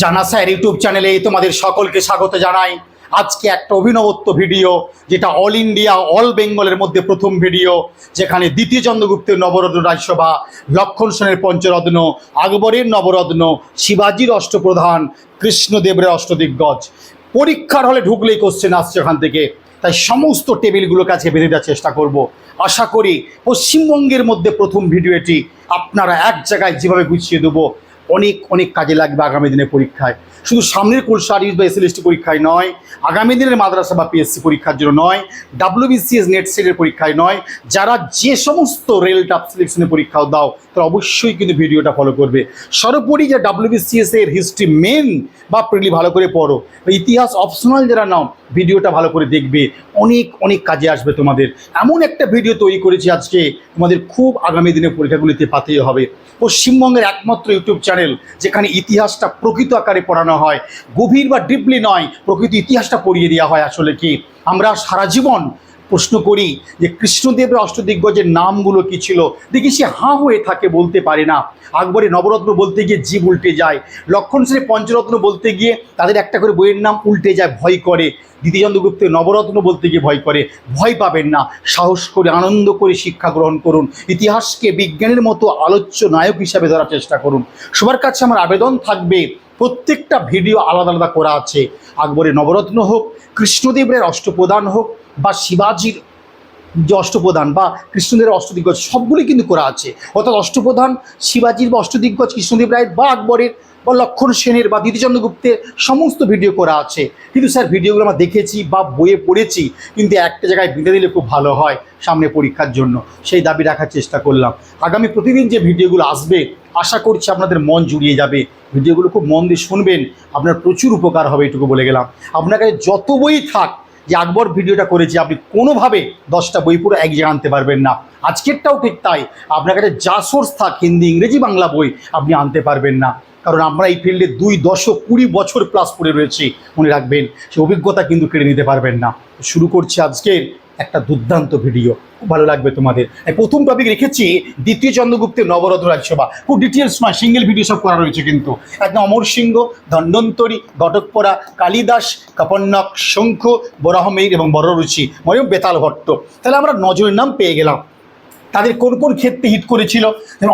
জানা sir YouTube চ্যানেলে তোমাদের সকলকে স্বাগত জানাই। আজকে একটা অভিনবত্ব ভিডিও, যেটা অল ইন্ডিয়া, অল বেঙ্গলের মধ্যে প্রথম ভিডিও, যেখানে দ্বিতীয় চন্দ্রগুপ্তের নবরত্ন রাজসভা, লক্ষণ সেনের পঞ্চরত্ন, আকবরের নবরত্ন, শিবাজির অষ্টপ্রধান, কৃষ্ণদেবের অষ্টদিগ্গজ। পরীক্ষার হলে ঢুকলেই কোশ্চেন আসছে ওখান থেকে। তাই সমস্ত টেবিলগুলো কাছে বেঁধে দেওয়ার চেষ্টা করব। আশা করি পশ্চিমবঙ্গের মধ্যে প্রথম ভিডিও এটি আপনারা এক জায়গায় যেভাবে গুছিয়ে দেবো অনেক অনেক কাজে লাগবে আগামী দিনের পরীক্ষায়। শুধু সামনের কোর্স সার্ভিস বা এসএলএসটি পরীক্ষায় নয়, আগামী দিনের মাদ্রাসা বা পিএসসি পরীক্ষার জন্য নয় ডাব্লিউবিসিএস নেট সেটের পরীক্ষায় নয়, যারা যে সমস্ত রেল টাপ সিলেকশনের পরীক্ষাও দাও, তারা অবশ্যই কিন্তু ভিডিওটা ফলো করবে। সর্বোপরি যে ডাব্লিউবিসিএস এর হিস্ট্রি মেন বা প্রিলি ভালো করে পড়ো ইতিহাস অপশনাল যারা নাও, ভিডিওটা ভালো করে দেখবে, অনেক অনেক কাজে আসবে তোমাদের। এমন একটা ভিডিও তৈরি করেছি আজকে, তোমাদের খুব আগামী দিনের পরীক্ষাগুলিতে পাতেই হবে। পশ্চিমবঙ্গের একমাত্র ইউটিউব চ্যানেল যেখানে ইতিহাসটা প্রকৃত আকারে পড়ানো হয়। গভীর বা ডিপলি নয়, প্রকৃত ইতিহাসটা পড়িয়ে দেওয়া হয় আসলে কি? আমরা সারা জীবন প্রশ্ন করি যে কৃষ্ণদেবের অষ্টদিগ্গজের নামগুলো কি ছিল? দেখি সে হাঁ হয়ে থাকে বলতে পারে না। আকবরে নবরত্ন বলতে গিয়ে জীব উল্টে যায়। লক্ষণ শ্রী পঞ্চরত্ন বলতে গিয়ে তাদের একটা করে বইয়ের নাম উল্টে যায়, ভয় করে। দ্বিতীয় চন্দ্রগুপ্তের নবরত্ন বলতে গিয়ে ভয় করে। ভয় পাবেন না। সাহস করে, আনন্দ করে শিক্ষা গ্রহণ করুন। ইতিহাসকে বিজ্ঞানের মতো আলোচ্য নায়ক হিসাবে ধরার চেষ্টা করুন। সবার কাছে আমার আবেদন থাকবে, প্রত্যেকটা ভিডিও আলাদা আলাদা করা আছে। আকবরের নবরত্ন হোক, কৃষ্ণদেবের অষ্টপ্রধান হোক বা শিবাজির যে অষ্টপ্রধান বা কৃষ্ণদেবের অষ্টদিগ্গজ, সবগুলি কিন্তু করা আছে। অর্থাৎ অষ্টপ্রধান শিবাজির বা অষ্টদিগ্গজ, কৃষ্ণদেব রায়ের বা আকবরের বা লক্ষণ সেনের বা দ্বিতীয় চন্দ্রগুপ্তের সমস্ত ভিডিও করা আছে। কিন্তু স্যার, ভিডিওগুলো আমরা দেখেছি বা বইয়ে পড়েছি, কিন্তু একটা জায়গায় বেঁধে দিলে খুব ভালো হয় সামনে পরীক্ষার জন্য। সেই দাবি রাখার চেষ্টা করলাম। আগামী প্রতিদিন যে ভিডিওগুলো আসবে, আশা করছি আপনাদের মন জুড়িয়ে যাবে। ভিডিওগুলো খুব মন দিয়ে শুনবেন। আপনার প্রচুর উপকার হবে, এটুকু বলে গেলাম। আপনার কাছে যত বই থাক যে আকবর ভিডিওটা করেছি, আপনি কোনোভাবে দশটা বই পুরো এক জায়গায় আনতে পারবেন না। আজকেরটাও ঠিক তাই। আপনার কাছে যা সোর্স থাক, হিন্দি, ইংরেজি, বাংলা বই, আপনি আনতে পারবেন না। কারণ আমরা এই ফিল্ডে দুই দশক, কুড়ি বছর প্লাস পড়ে রয়েছি, মনে রাখবেন। সে অভিজ্ঞতা কিন্তু কেড়ে নিতে পারবেন না। শুরু করছি আজকের একটা দুর্দান্ত ভিডিও। খুব ভালো লাগবে তোমাদের। প্রথম টপিক রেখেছি দ্বিতীয় চন্দ্রগুপ্তের নবরত রাজসভা। খুব ডিটেলস নয় সিঙ্গেল ভিডিও সব করা রয়েছে কিন্তু। একদম অমর সিংহ ধন্বন্তরী ঘটকপরা কালিদাস, কাপন্নক, শঙ্খ বরাহমের এবং বড়রুচি মরিয়ম বেতাল ভট্ট। তাহলে আমরা নজরের নাম পেয়ে গেলাম। তাদের কোন কোন ক্ষেত্রে হিট করেছিল?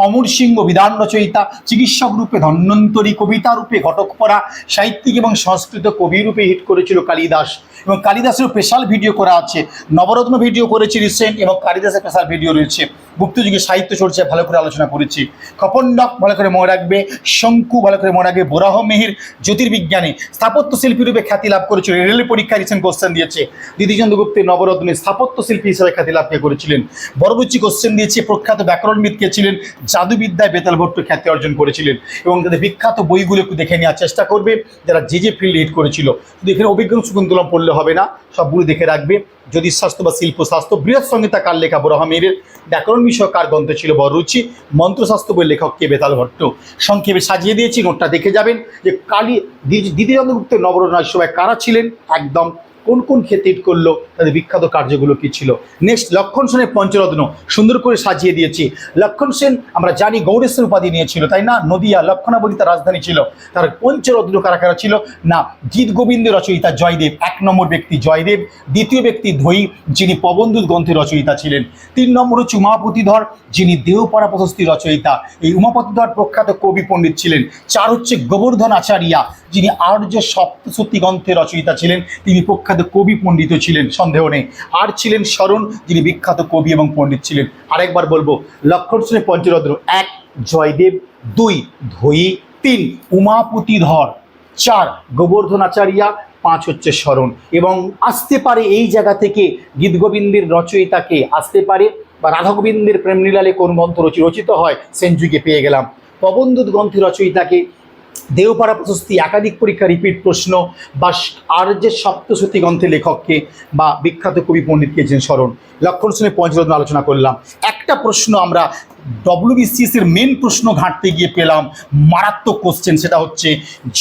অমর সিংহ বিধান রচয়িতা চিকিৎসক রূপে ধন্বন্তরী, কবিতা রূপে ঘটক ঘটকপরা সাহিত্যিক এবং সংস্কৃত কবি রূপে হিট করেছিল কালিদাস। এবং কালিদাসের স্পেশাল ভিডিও করা আছে। নবরত্ন ভিডিও করেছি রিসেন্ট এবং কালিদাসের স্পেশাল ভিডিও রয়েছে। গুপ্তযুগে সাহিত্য চর্চায় ভালো করে আলোচনা করেছি। খপন্ডক ভালো করে মনে রাখবে, শঙ্কু ভালো করে মনে রাখবে, বোরাহ মেহির জ্যোতির্বিজ্ঞানী, স্থাপত্য শিল্পী রূপে খ্যাতি লাভ করেছিল, রেল পরীক্ষা রিসেন্ট কোশ্চেন দিয়েছে। দ্বিতীয়চন্দ্র গুপ্তের নবরত্নে স্থাপত্য শিল্পী হিসেবে খ্যাতি লাভ করেছিলেন। বড়রুচি কোশ্চেন দিয়েছে, প্রখ্যাত ব্যাকরণবিদ কে ছিলেন, জাদুবিদ্যায় বেতাল ভট্ট খ্যাতি অর্জন করেছিলেন এবং তাদের বিখ্যাত বইগুলো একটু দেখে নেওয়ার চেষ্টা করবে, যারা যে যে ফিল্ডে হিট করেছিল। শুধু এখানে অভিজ্ঞান শকুন্তলম পড়লে হবে না, সবগুলো দেখে রাখবে। জ্যোতিষশাস্ত্র বা শিল্প শিল্পশাস্ত্র বৃহৎ সংহিতা কার লেখা বরাহমের ব্যাকরণ বিষয় কার গ্রন্থ ছিল বড়রুচি মন্ত্রশাস্ত্র বইয়ের লেখক কে বেতাল ভট্ট? সংক্ষেপে সাজিয়ে দিয়েছি, নোটটা দেখে যাবেন যে কালী, দ্বি- দ্বিতীয় চন্দ্রগুপ্তের নবরত্ন সবাই কারা ছিলেন? একদম কোন কোন ক্ষেত্রে হিট করল, তাদের বিখ্যাত কার্যগুলো কি ছিল? নেক্সট লক্ষণ সেনের পঞ্চরত্ন সুন্দর করে সাজিয়ে দিয়েছি। লক্ষণ সেন, আমরা জানি গৌরেশ্বর উপাধি নিয়েছিল, তাই না? নদিয়া, লক্ষণাবলী তার রাজধানী ছিল। তার পঞ্চরত্ন কারা কারা ছিল। না গীত গোবিন্দ রচয়িতা জয়দেব, এক নম্বর ব্যক্তি জয়দেব, দ্বিতীয় ব্যক্তি ধৈ যিনি প্রবন্ধুত গ্রন্থের রচয়িতা ছিলেন। তিন নম্বর হচ্ছে উমাপতিধর, যিনি দেহপরা প্রশস্তি রচয়িতা। এই উমাপতিধর প্রখ্যাত কবি পণ্ডিত ছিলেন। চার হচ্ছে গোবর্ধন আচারিয়া, যিনি আর্য সপ্তশতী গ্রন্থের রচয়িতা ছিলেন। তিনি প্রখ্যাত কবি পণ্ডিত ছিলেন, সন্দেহ নেই। আর ছিলেন শরণ যিনি বিখ্যাত কবি এবং পণ্ডিত ছিলেন। আরেকবার বলব লক্ষণ সেনের পঞ্চরত্ন এক, জয়দেব দুই ধৈ তিন উমাপতিধর চার গোবর্ধন আচারিয়া পাঁচ হচ্ছে স্মরণ। এবং আসতে পারে এই জায়গা থেকে গীতগোবিন্দের রচয়িতাকে, আসতে পারে বা রাধা গোবিন্দের প্রেমলীলালে কোন গ্রন্থ রচি রচিত হয় সেঞ্চুরিকে পেয়ে গেলাম। প্রবন্ধুত গ্রন্থের রচয়িতাকে দেওপাড়া প্রশস্তি একাধিক পরীক্ষা রিপিট প্রশ্ন বা আর যে সপ্তশতী গ্রন্থের লেখককে বা বিখ্যাত কবি পণ্ডিতকে যে স্মরণ। লক্ষণ শুনে পঞ্চরত্ন আলোচনা করলাম। একটা প্রশ্ন আমরা ডব্লিউবিসিএস এর মেন প্রশ্ন ঘাঁটতে গিয়ে পেলাম, মারাত্মক কোশ্চেন সেটা হচ্ছে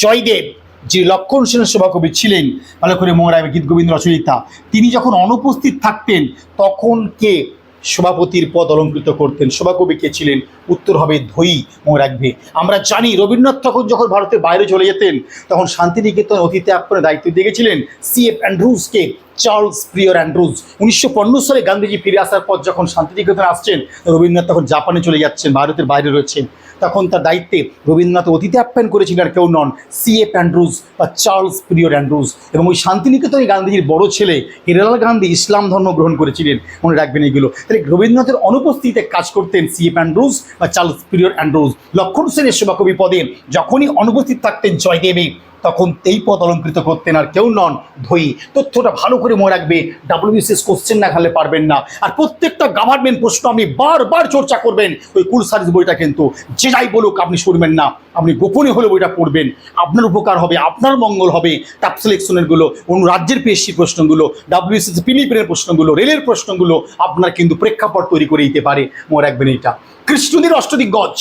জয়দেব, যে লক্ষণ সেনের সভাকবি ছিলেন, ভালো করে মনে গীত গোবিন্দ রচয়িতা, তিনি যখন অনুপস্থিত থাকতেন, তখন কে? সভাপতির পদ অলঙ্কৃত করতেন। সভাকবি কে ছিলেন? উত্তর হবে ধৈ মনে রাখবে। আমরা জানি রবীন্দ্রনাথ ঠাকুর যখন ভারতের বাইরে চলে যেতেন, তখন শান্তিনিকেতন অতিথি আপনার দায়িত্ব দিয়ে গেছিলেন সি এফ অ্যান্ড্রুজকে চার্লস প্রিয়র অ্যান্ড্রুজ উনিশশো পনেরো সালে গান্ধীজি ফিরে আসার পর যখন শান্তিনিকেতন আসছেন, রবীন্দ্রনাথ তখন জাপানে চলে যাচ্ছেন, ভারতের বাইরে রয়েছেন। তখন তার দায়িত্বে রবীন্দ্রনাথ অতিথি আপ্যায়ন করেছিলেন আর কেউ নন, সি এফ অ্যান্ড্রুজ বা চার্লস প্রিয়র অ্যান্ড্রুজ এবং ওই শান্তিনিকেতনে গান্ধীজির বড় ছেলে হিরালাল গান্ধী ইসলাম ধর্ম গ্রহণ করেছিলেন, মনে রাখবেন এগুলো। তাহলে রবীন্দ্রনাথের অনুপস্থিতিতে কাজ করতেন সি এফ অ্যান্ড্রুজ বা চার্লস প্রিয়র অ্যান্ড্রুজ। লক্ষণ সেনের সভাকবি পদে যখনই অনুপস্থিত থাকতেন জয়দেবী তখন এই পদ অলঙ্কৃত করতেন আর কেউ নন ধই। তথ্যটা ভালো করে মনে রাখবে ডাব্লিউবিসিএস কোশ্চেন না খালে পারবেন না। আর প্রত্যেকটা গভর্নমেন্ট প্রশ্ন আপনি বারবার চর্চা করবেন, ওই কুল সার্ভিস বইটা কিন্তু যে যাই বলুক আপনি শুনবেন না। আপনি গোপনে হলে বইটা পড়বেন, আপনার উপকার হবে, আপনার মঙ্গল হবে। টাপ সিলেকশনেরগুলো অন্য রাজ্যের পিএসসি প্রশ্নগুলো ডাব্লিউবিসিএস ফিলিপিনের প্রশ্নগুলো রেলের প্রশ্নগুলো আপনার কিন্তু প্রেক্ষাপট তৈরি করে দিতে পারে। মনে রাখবেন এটা। কৃষ্ণদের গজ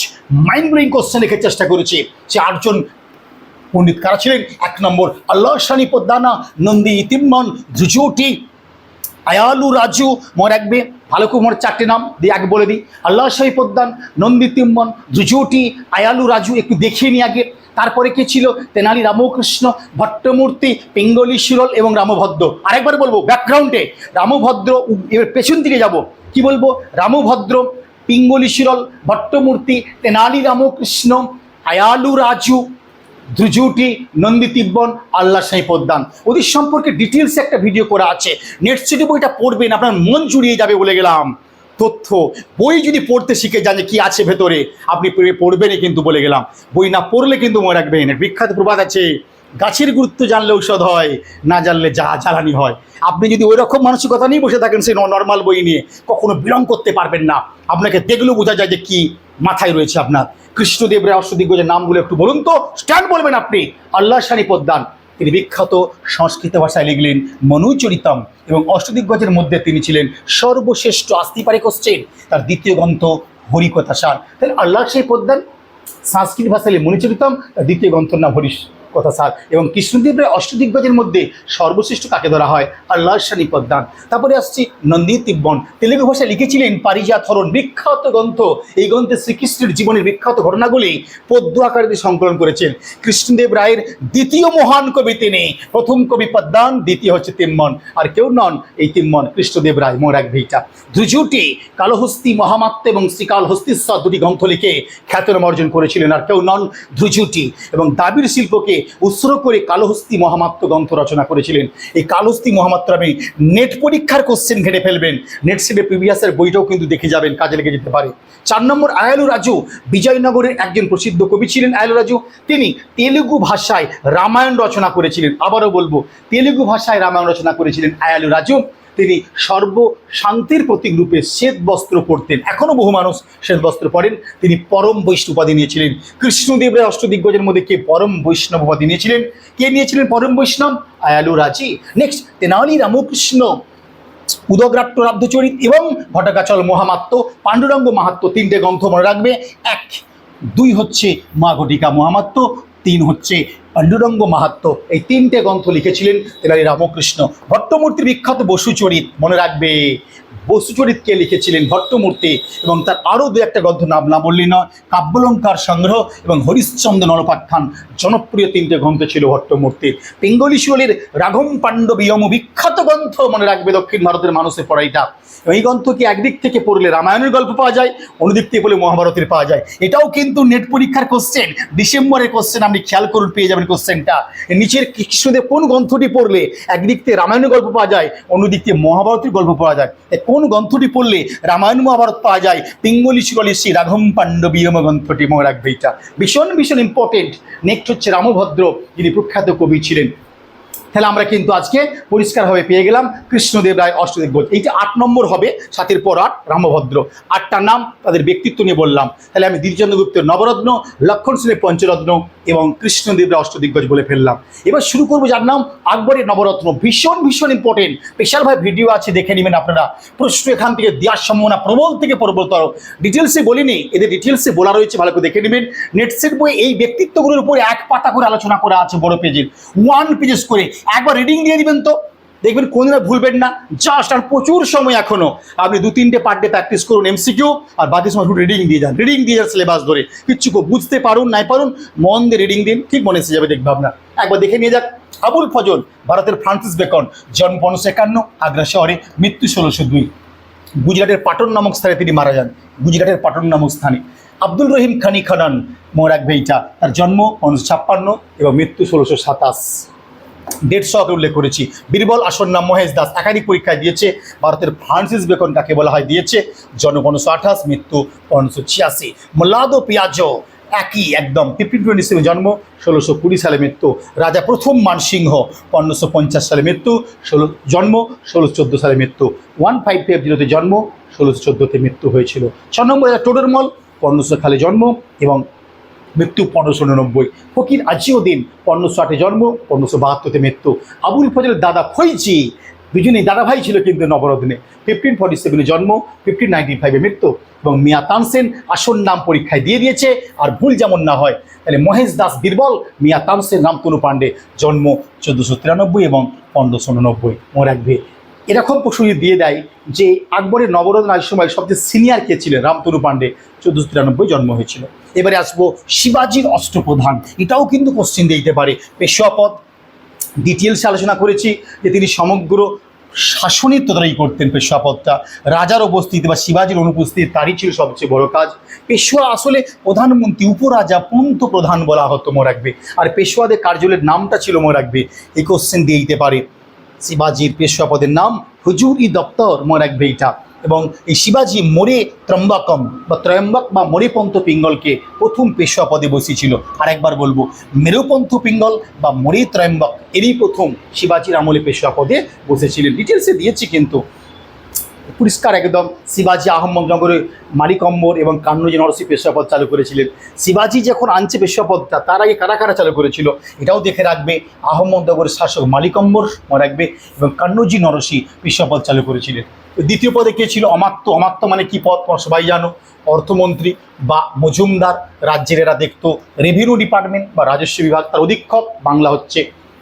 মাইন্ড ব্লোয়িং কোশ্চেন লেখার চেষ্টা করেছে সে আটজন পণ্ডিত কারা ছিলেন? এক নম্বর, আল্লাহ শানি পদ্মানা, নন্দী ইতিম্মন জুজুটি, আয়ালু রাজু মনে রাখবে ভালো করে মোট চারটে নাম দিয়ে আগে বলে দিই। আল্লাহ শাহী পদ্মান, নন্দী তিম্মন জুজুটি, আয়ালু রাজু, একটু দেখিয়ে নিই আগে। তারপরে কে ছিল? তেনালি রামকৃষ্ণ, ভট্টমূর্তি, পিঙ্গলি শিরল এবং রামভদ্র। আরেকবার বলব, ব্যাকগ্রাউন্ডে রামভদ্র এবার পেছন দিকে যাব। কি বলব? রামভদ্র, পিঙ্গলি শিরল, ভট্টমূর্তি, তেনালি রামকৃষ্ণ, আয়ালু রাজু দ্রুজুটি নন্দী তিব্বন, আল্লাহ সাহেব পদ্দান ওদের সম্পর্কে ডিটেলসে একটা ভিডিও করা আছে। নেট সিটি বইটা পড়বেন, আপনার মন জুড়িয়ে যাবে বলে গেলাম। তথ্য, বই যদি পড়তে শিখে যে কী আছে ভেতরে, আপনি পড়ে- পড়বেনই কিন্তু বলে গেলাম। বই না পড়লে কিন্তু মনে রাখবেন। বিখ্যাত প্রবাদ আছে গাছের গুরুত্ব জানলে ঔষধ হয়, না জানলে যা জ্বালানি হয়। আপনি যদি ওই রকম মানসিকতা নিয়ে বসে থাকেন, সেই নর্মাল বই নিয়ে কখনো বিলং করতে পারবেন না। আপনাকে দেখলেও বোঝা যায় যে কি মাথায় রয়েছে আপনার। কৃষ্ণদেব রায় নামগুলো একটু বলুন তো স্ট্যান্ড বলবেন আপনি। আল্লাহ সানি পদ্মান তিনি বিখ্যাত সংস্কৃত ভাষায় লিখলেন মনুচরিতম এবং অষ্টদিগ্গজের মধ্যে তিনি ছিলেন সর্বশ্রেষ্ঠ আস্তিপারে কোশ্চেন। তার দ্বিতীয় গ্রন্থ হরিকথা সার তাহলে আল্লাহ সেই পদ্মান সংস্কৃত ভাষায় মনুচরিতম তার দ্বিতীয় গ্রন্থর নাম হরিশ। কথা স্যার। এবং কৃষ্ণদেব রায় অষ্টদিগ্গজের মধ্যে সর্বশ্রেষ্ঠ কাকে ধরা হয়? আল্লাহ শানি পদ্মান তারপরে আসছি নন্দী তিব্বন। তেলেগু ভাষায় লিখেছিলেন পারিজাত হরণ বিখ্যাত গ্রন্থ। এই গ্রন্থে শ্রীকৃষ্ণের জীবনের বিখ্যাত ঘটনাগুলি পদ্য আকারে সংকলন করেছেন। কৃষ্ণদেব রায়ের দ্বিতীয় মহান কবি তিনি। প্রথম কবি পদ্মান দ্বিতীয় হচ্ছে তিম্মন আর কেউ নন এই তিম্মন কৃষ্ণদেব রায়, মোর এক ভিটা। দ্রুজুটি কালহস্তি মহামাত্ম এবং শ্রীকালহস্তিস্বর দুটি গ্রন্থ লিখে খ্যাতনাম অর্জন করেছিলেন। আর কেউ নন দ্রুজুটি এবং দাবির শিল্পকে উৎসর্গ করে কালহস্তি মহামাত্ম গ্রন্থ রচনা করেছিলেন। এই কালহস্তি মহামাত্র আপনি নেট পরীক্ষার কোশ্চেন ঘেটে ফেলবেন। নেট সেটে প্রিভিয়াসের বইটাও কিন্তু দেখে যাবেন, কাজে লেগে যেতে পারে। চার নম্বর আয়ালু রাজু, বিজয়নগরের একজন প্রসিদ্ধ কবি ছিলেন আয়ালু রাজু। তিনি তেলুগু ভাষায় রামায়ণ রচনা করেছিলেন। আবারও বলব, তেলুগু ভাষায় রামায়ণ রচনা করেছিলেন আয়ালু রাজু। তিনি সর্ব শান্তির প্রতীক রূপে শ্বেত বস্ত্র পরতেন। এখনও বহু মানুষ শ্বেত বস্ত্র পরেন। তিনি পরম বৈষ্ণব উপাধি নিয়েছিলেন। কৃষ্ণদেব রায় অষ্টদিগ্গজের মধ্যে কে পরম বৈষ্ণব উপাধি নিয়েছিলেন? কে নিয়েছিলেন পরম বৈষ্ণব? আয়ালু রাজি। নেক্সট তেনালি রামকৃষ্ণ, উদগ্রাট্য রাব্ধচরিত এবং ভটকাচল মহামাত্ম পাণ্ডুরঙ্গ মাহাত্ম তিনটে গ্রন্থ মনে রাখবে। এক, দুই হচ্ছে মা ঘটিকা মহামাত্ম তিন হচ্ছে পাণ্ডুরঙ্গ মাহাত্ম এই তিনটে গ্রন্থ লিখেছিলেন তেলারি রামকৃষ্ণ। ভট্টমূর্তির বিখ্যাত বসুচরিত মনে রাখবে। বসুচরিতকে লিখেছিলেন ভট্টমূর্তি এবং তার আরও দু একটা গ্রন্থ নাম না বললি নয়, কাব্যলঙ্কার সংগ্রহ এবং হরিশ্চন্দ্র নরপাখ্যান জনপ্রিয় তিনটে গ্রন্থ ছিল ভট্টমূর্তির। পিঙ্গলি শিওলের রাঘম পাণ্ডবীয়ম বিখ্যাত গ্রন্থ মনে রাখবে দক্ষিণ ভারতের মানুষের পড়াইটা। এই গ্রন্থকে একদিক থেকে পড়লে রামায়ণের গল্প পাওয়া যায়, অন্যদিক থেকে পড়লে মহাভারতের পাওয়া যায়? এটাও কিন্তু নেট পরীক্ষার কোশ্চেন ডিসেম্বরের কোশ্চেন আপনি খেয়াল করুন, পেয়ে যাবেন কোশ্চেনটা নিচের কৃষ্ণদেব কোন গ্রন্থটি পড়লে একদিক থেকে রামায়ণের গল্প পাওয়া যায়, অন্যদিক থেকে মহাভারতের গল্প পাওয়া যায়? কোন গ্রন্থটি পড়লে রামায়ণ মহাভারত পাওয়া যায়। পিঙ্গলি শিকলি শ্রী রাঘম পাণ্ডবীয়ম গ্রন্থটি মনে রাখবে এটা। ভীষণ ভীষণ ইম্পর্টেন্ট নেক্সট হচ্ছে রামভদ্র, যিনি প্রখ্যাত কবি ছিলেন। তাহলে আমরা কিন্তু আজকে পরিষ্কারভাবে পেয়ে গেলাম কৃষ্ণদেব রায় অষ্টদেব অষ্টদিগ্গজ এইটা আট নম্বর হবে, সাতের পর আট, রামভদ্র। আটটার নাম তাদের ব্যক্তিত্ব নিয়ে বললাম। তাহলে আমি দ্বিজচন্দ্র নবরত্ন লক্ষণ সেনের পঞ্চরত্ন এবং কৃষ্ণদেবরা অষ্টদিগ্গজ বলে ফেললাম। এবার শুরু করব যার নাম আকবরের নবরত্ন। ভীষণ ভীষণ ইম্পর্টেন্ট স্পেশালভাবে ভিডিও আছে, দেখে নেবেন আপনারা। প্রশ্ন এখান থেকে দেওয়ার সম্ভাবনা প্রবল থেকে প্রবলতর। ডিটেলসে বলিনি, এদের ডিটেলসে বলা রয়েছে, ভালো করে দেখে নেবেন। নেটসেট বই এই ব্যক্তিত্বগুলোর উপরে এক পাতা করে আলোচনা করা আছে বড় পেজের ওয়ান পেজেস করে। একবার রিডিং দিয়ে দিবেন তো। দেখবেন কোনদিনও ভুলবেন না। জাস্ট আর প্রচুর সময় এখনও। আপনি দু, তিনটে পার ডে প্র্যাকটিস করুন এমসিকিউ আর বাকি সময় শুধু রিডিং দিয়ে যান। রিডিং দিয়ে যান সিলেবাস ধরে। কিচ্ছু বুঝতে পারুন, নাই পারুন, মন দিয়ে রিডিং দিন। ঠিক মনে এসে যাবে দেখবে আপনার। একবার দেখে নিয়ে যাক। আবুল ফজল, ভারতের ফ্রান্সিস বেকন, জন্ম পনেরোশো একান্ন, আগ্রা শহরে, মৃত্যু ষোলোশো দুই। গুজরাটের পাটন নামক স্থানে তিনি মারা যান। গুজরাটের পাটন নামক স্থানে। আব্দুল রহিম খানি খানান মোরাক ভেইটা। তার জন্ম উনিশশো ছাপ্পান্ন এবং মৃত্যু ষোলোশো সাতাশ। ডেট শকে উল্লেখ করেছি। বীরবল আসন নাম মহেশ দাস একাধিক পরীক্ষায় দিয়েছে। ভারতের ফ্রান্সিস বেকন কাকে বলা হয় দিয়েছে। জন্ম পনেরোশো আঠাশ, মৃত্যু পনেরোশো ছিয়াশি। মোলাদো পিয়াজো একই একদম। ফিফটিন টোয়েন্টি সেভেন জন্ম, ষোলোশো কুড়ি সালে মৃত্যু। রাজা প্রথম মানসিংহ পনেরোশো পঞ্চাশ সালে মৃত্যু, ষোলো জন্ম ষোলোশো চোদ্দ সালে মৃত্যু। ওয়ান ফাইভ ফাইভ জিরোতে জন্ম ষোলোশো চোদ্দোতে মৃত্যু হয়েছিল। ছ নম্বর টোডরমল, পনেরোশো খালে জন্ম এবং মৃত্যু পনেরোশো উননব্বই। ফকির আজিউদ্দিন পনেরোশো আটে জন্ম, পনেরোশো বাহাত্তরতে মৃত্যু। আবুল ফজলের দাদা ফৈজি, দুজনেই দাদা ভাই ছিল কিন্তু নবরত্নে। ফিফটিন ফর্টি সেভেনে জন্ম, ফিফটিন নাইনটি ফাইভে মৃত্যু এবং মিয়া তানসেন আসল নাম পরীক্ষায় দিয়ে দিয়েছে, আর ভুল যেমন না হয়, তাহলে মহেশ দাস বীরবল, মিয়া তানসেন রামতনু পাণ্ডে জন্ম চোদ্দোশো তিরানব্বই এবং পনেরোশো উননব্বই। মনে রাখবে এরকম যদি দিয়ে দেয় যে আকবরের নবরত্ন রাজ সময় সবচেয়ে সিনিয়র কে ছিলেন? রামতনু পাণ্ডে চোদ্দোশো তিরানব্বই জন্ম হয়েছিল। এবারে আসব শিবাজির অষ্টপ্রধান এটাও কিন্তু কোশ্চিন দিতে পারে। পেশোয়াপদ ডিটেলসে আলোচনা করেছি যে তিনি সমগ্র শাসনের তদারকি করতেন পেশোয়াপদটা রাজার উপস্থিতি বা শিবাজির অনুপস্থিতি তারই ছিল সবচেয়ে বড় কাজ। পেশোয়া আসলে প্রধানমন্ত্রী, উপরাজা পন্ত প্রধান বলা হতো, মনে রাখবে। আর পেশোয়াদের কার্যালয়ের নামটা ছিল, মনে রাখবে, এই কোশ্চেন দিয়ে দিতে পারে। শিবাজির পেশোয়াপদের নাম হুজুরি দপ্তর, মনে রাখবে এটা। এবং এই শিবাজি মোরে ত্রম্বাকম বা ত্রয়ম্বক বা মোরেপন্থ পিঙ্গলকে প্রথম পেশোয়া পদে বসেছিল। আর একবার বলব, মেরুপন্থ পিঙ্গল বা মোরে ত্রয়ম্বক, এরই প্রথম শিবাজির আমলে পেশোয়া পদে বসেছিলেন ডিটেলসে দিয়েছি কিন্তু। পরিষ্কার একদম শিবাজি আহমদনগরে মালিকম্বর এবং কান্নজি নরসি পেশাপদ চালু করেছিলেন। শিবাজি যখন আনছে পেশাপদটা, তার আগে কারা কারা চালু করেছিল এটাও দেখে রাখবে। আহমদনগরের শাসক মালিকম্বর মনে রাখবে এবং কান্নজি নরসি পেশাপদ চালু করেছিলেন। দ্বিতীয় পদে কে ছিল? অমাত্য। অমাত্য মানে কি পদ? সবাই জানো। অর্থমন্ত্রী বা মজুমদার। রাজ্যের এরা দেখতো। রেভিনিউ ডিপার্টমেন্ট বা রাজস্ব বিভাগ। তার অধীক্ষক বাংলা হচ্ছে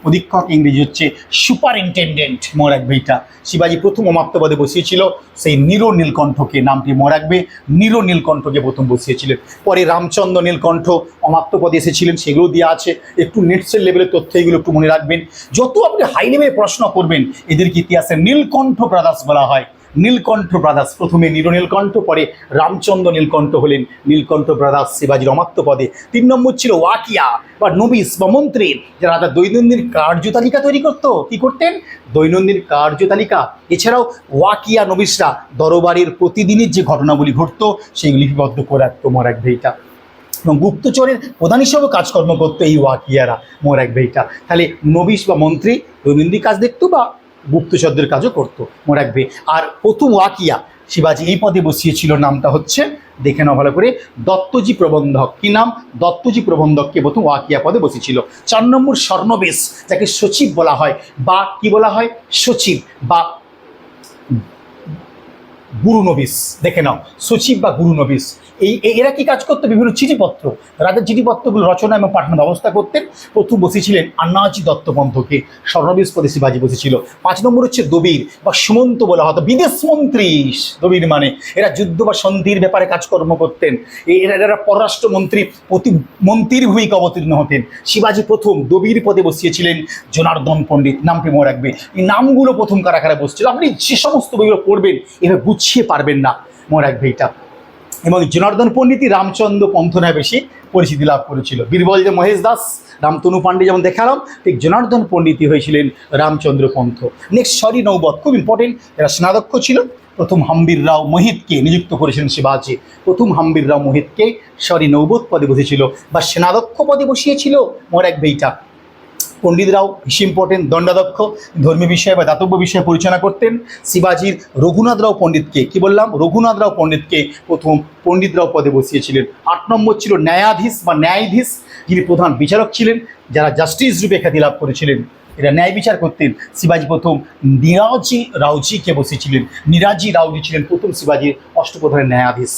অধীক্ষক ইংরেজি হচ্ছে সুপারিনটেন্ডেন্ট, মনে রাখবে এটা। শিবাজি প্রথম অমাপ্তবাদে বসিয়েছিল, সেই নীর নীলকণ্ঠকে, নামটি মনে রাখবে নীল নীলকণ্ঠকে প্রথম বসিয়েছিলেন। পরে রামচন্দ্র নীলকণ্ঠ অমাপ্তপদে এসেছিলেন, সেগুলো দিয়ে আছে, একটু নেটসের লেভেলের তথ্য এগুলো একটু মনে রাখবেন। যত আপনি হাই লেভেলে প্রশ্ন করবেন, এদেরকে ইতিহাসে নীলকণ্ঠ ব্রাদার্স বলা হয়। নীলকণ্ঠ ব্রাদার্স প্রথমে নীল নীলকণ্ঠ, পরে রামচন্দ্র নীলকণ্ঠ হলেন নীলকণ্ঠ ব্রাদার্স শিবাজির অমাত্য পদে। তিন নম্বর ছিল ওয়াকিয়া, বা নবিস, বা মন্ত্রী যারা তার দৈনন্দিন কার্যতালিকা তৈরি করতো। কি করতেন? দৈনন্দিন কার্যতালিকা এছাড়াও ওয়াকিয়া নবিসরা দরবারের প্রতিদিনের যে ঘটনাগুলি ঘটত সেইগুলি লিপিবদ্ধ করে রাখতো মরাক ভেইটা। এবং গুপ্তচরের প্রধান হিসেবে কাজকর্ম করতো এই ওয়াকিয়ারা মোরাক ভেইটা। তাহলে নবিস বা মন্ত্রী দৈনন্দিন কাজ দেখতো বা গুপ্তচরদের কাজও করতো, মনে রাখবে। আর প্রথম ওয়াকিয়া, শিবাজি এই পদে বসিয়েছিল, নামটা হচ্ছে, দেখে নাও ভালো করে, দত্তজি প্রবন্ধক। কি নাম? দত্তজি প্রবন্ধককে প্রথম ওয়াকিয়া পদে বসেছিল চার নম্বর স্বর্ণবেশ, যাকে সচিব বলা হয়, বা কি বলা হয়? সচিব, বা গুরু নবিস, দেখে নাও, সচিব বা গুরু নবিস। এই এরা কি কাজ করতো? বিভিন্ন চিঠিপত্র। রাজার চিঠিপত্রগুলো রচনা এবং পাঠানোর ব্যবস্থা করতেন। প্রথম বসেছিলেন আন্নাজি দত্তপন্থকে স্বর্ণবিশ পদে শিবাজি বসেছিল। পাঁচ নম্বর হচ্ছে দবির বা সুমন্ত বলা হতো। বিদেশ মন্ত্রী, দবির মানে। এরা যুদ্ধ বা সন্ধির ব্যাপারে কাজকর্ম করতেন। এরা এরা পররাষ্ট্রমন্ত্রী প্রতি মন্ত্রীর ভূমিকা অবতীর্ণ হতেন। শিবাজি প্রথম দবির পদে বসিয়েছিলেন জনার্দন পণ্ডিত, নামটি মনে রাখবে। এই নামগুলো প্রথম কারা কারা বসছিল। আপনি যে সমস্ত বইগুলো পড়বেন, এভাবে গুছিয়ে পারবেন না, মনে রাখবে এটা। এবং জনার্দন পণ্ডিতই রামচন্দ্র পন্থনায় বেশি পরিচিতি লাভ করেছিল। বীরবল যে মহেশ দাস, রামতনু পাণ্ডে যেমন দেখালাম, ঠিক জনার্দন পণ্ডিতই হয়েছিলেন রামচন্দ্র পন্থ। নেক্সট সরি নৌবত খুব ইম্পর্টেন্ট এরা স্নাতক্ষ ছিল, প্রথম হাম্বির রাও মোহিতকে নিযুক্ত করেছিলেন শিবাজি। প্রথম হাম্বির রাও মোহিতকে সরি নৌবত পদে বসেছিল, বা সেনাধ্যক্ষ পদে বসিয়েছিল মোর এক বেইটা পণ্ডিতরাও বেশি ইম্পর্টেন্ট দণ্ডাধ্যক্ষ, ধর্মীয় বিষয়ে বা দাতব্য বিষয়ে পরিচালনা করতেন। শিবাজির রঘুনাথ রাও পণ্ডিতকে, কি বললাম? রঘুনাথ রাও পণ্ডিতকে প্রথম পণ্ডিতরাও পদে বসিয়েছিলেন। আট নম্বর ছিল ন্যায়াধীশ বা ন্যায়াধীশ, যিনি প্রধান বিচারক ছিলেন, যারা জাস্টিস রূপে খ্যাতি লাভ করেছিলেন। এরা ন্যায় বিচার করতেন। শিবাজি প্রথম নিরাজি রাউজিকে বসেছিলেন নিরাজি রাউজি ছিলেন প্রথম শিবাজির অষ্টপ্রধানের ন্যায়াধীশ।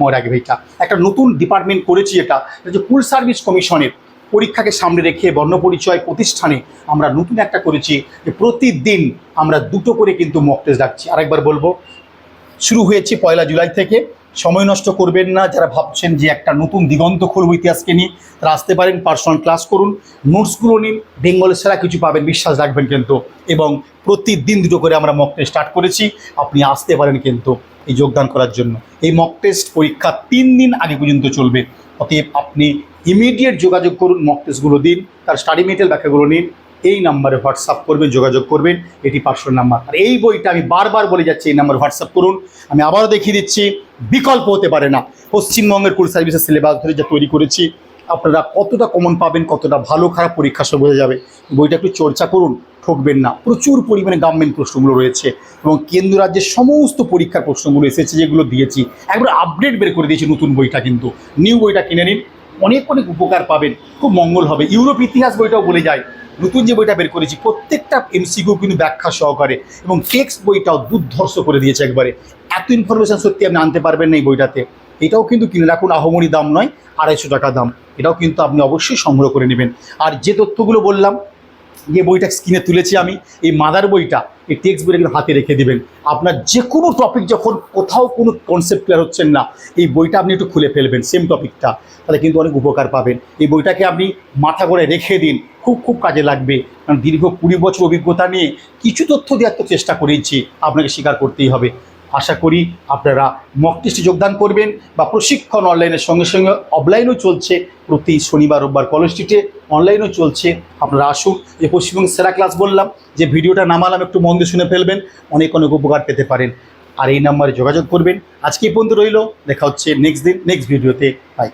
মরাগে ভাইটা, একটা নতুন ডিপার্টমেন্ট করেছি এটা। হচ্ছে কুল সার্ভিস কমিশনের পরীক্ষাকে সামনে রেখে বর্ণপরিচয় প্রতিষ্ঠানে আমরা নতুন একটা করেছি যে প্রতিদিন আমরা দুটো করে কিন্তু মক টেস্ট ডাকছি। আরেকবার বলব, শুরু হয়েছে পয়লা জুলাই থেকে। সময় নষ্ট করবেন না, যারা ভাবছেন যে একটা নতুন দিগন্ত খুলব ইতিহাসকে নিয়ে, তারা আসতে পারেন পার্সোনাল ক্লাস করুন। নোটসগুলো নিন, বেঙ্গলের সেরা কিছু পাবেন, বিশ্বাস রাখবেন কিন্তু। এবং প্রতিদিন দুটো করে আমরা মক টেস্ট স্টার্ট করেছি, আপনি আসতে পারেন কিন্তু। এই যোগদান করার জন্য। এই মক টেস্ট পরীক্ষা তিন দিন আগে পর্যন্ত চলবে। অতএব আপনি ইমিডিয়েট যোগাযোগ করুন মক টেস্টগুলো দিন, তার স্টাডি মেটেরিয়াল ব্যাখ্যাগুলো নিন, এই নাম্বারে হোয়াটসঅ্যাপ করবেন, যোগাযোগ করবেন, এটি পার্সোনাল নাম্বার আর এই বইটা আমি বারবার বলে যাচ্ছি, এই নাম্বার হোয়াটসঅ্যাপ করুন, আমি আবারও দেখিয়ে দিচ্ছি, বিকল্প হতে পারে না। পশ্চিমবঙ্গের কুল সার্ভিসের সিলেবাস ধরে যা তৈরি করেছি, আপনারা কতটা কমন পাবেন, কতটা ভালো খারাপ পরীক্ষা সব বোঝা যাবে। বইটা একটু চর্চা করুন ঠকবেন না। প্রচুর পরিমাণে গভর্নমেন্ট প্রশ্নগুলো রয়েছে এবং কেন্দ্র রাজ্যের সমস্ত পরীক্ষার প্রশ্নগুলো এসেছে যেগুলো দিয়েছি। একবার আপডেট বের করে দিয়েছি নতুন বইটা কিন্তু। নিউ বইটা কিনে নিন, অনেক অনেক উপকার পাবেন, খুব মঙ্গল হবে। ইউরোপ ইতিহাস বইটাও বলে যায়, নতুন যে বইটা বের করেছি, প্রত্যেকটা এমসিকিউ কিন্তু ব্যাখ্যা সহকারে এবং টেক্সট বইটাও দুর্ধর্ষ করে দিয়েছে একবারে। এত ইনফরমেশন সত্যি আপনি আনতে পারবেন না এই বইটাতে। এটাও কিন্তু কিনে রাখুন আহমনি দাম নয়, আড়াইশো টাকা দাম। এটাও কিন্তু আপনি অবশ্যই সংগ্রহ করে নেবেন। আর যে তথ্যগুলো বললাম যে বইটা স্ক্রিনে তুলেছি আমি। এই মাদার বইটা, এই টেক্সট বইটা কিন্তু হাতে রেখে দিবেন। আপনার যে কোনো টপিক যখন কোথাও কোনো কনসেপ্ট ক্লিয়ার হচ্ছেন না, এই বইটা আপনি একটু খুলে ফেলবেন সেম টপিকটা তাহলে কিন্তু অনেক উপকার পাবেন। এই বইটাকে আপনি মাথা করে রেখে দিন, খুব খুব কাজে লাগবে। কারণ দীর্ঘ কুড়ি বছর অভিজ্ঞতা নিয়ে কিছু তথ্য দেওয়ার তো চেষ্টা করেছি, আপনাকে স্বীকার করতেই হবে। আশা করি আপনারা মক টেস্টে যোগদান করবেন বা প্রশিক্ষণ অনলাইনের সঙ্গে সঙ্গে অফলাইনও চলছে। প্রতি শনিবার, রোববার কলেজ স্ট্রিটে অনলাইনও চলছে। আপনারা আসুন যে পশ্চিমবঙ্গ সেরা ক্লাস বললাম, যে ভিডিওটা নামালাম, একটু মন শুনে ফেলবেন, অনেক অনেক উপকার পেতে পারেন। আর এই নাম্বারে যোগাযোগ করবেন। আজকে পর্যন্ত রইল, দেখা হচ্ছে নেক্সট দিন নেক্সট ভিডিওতে বাই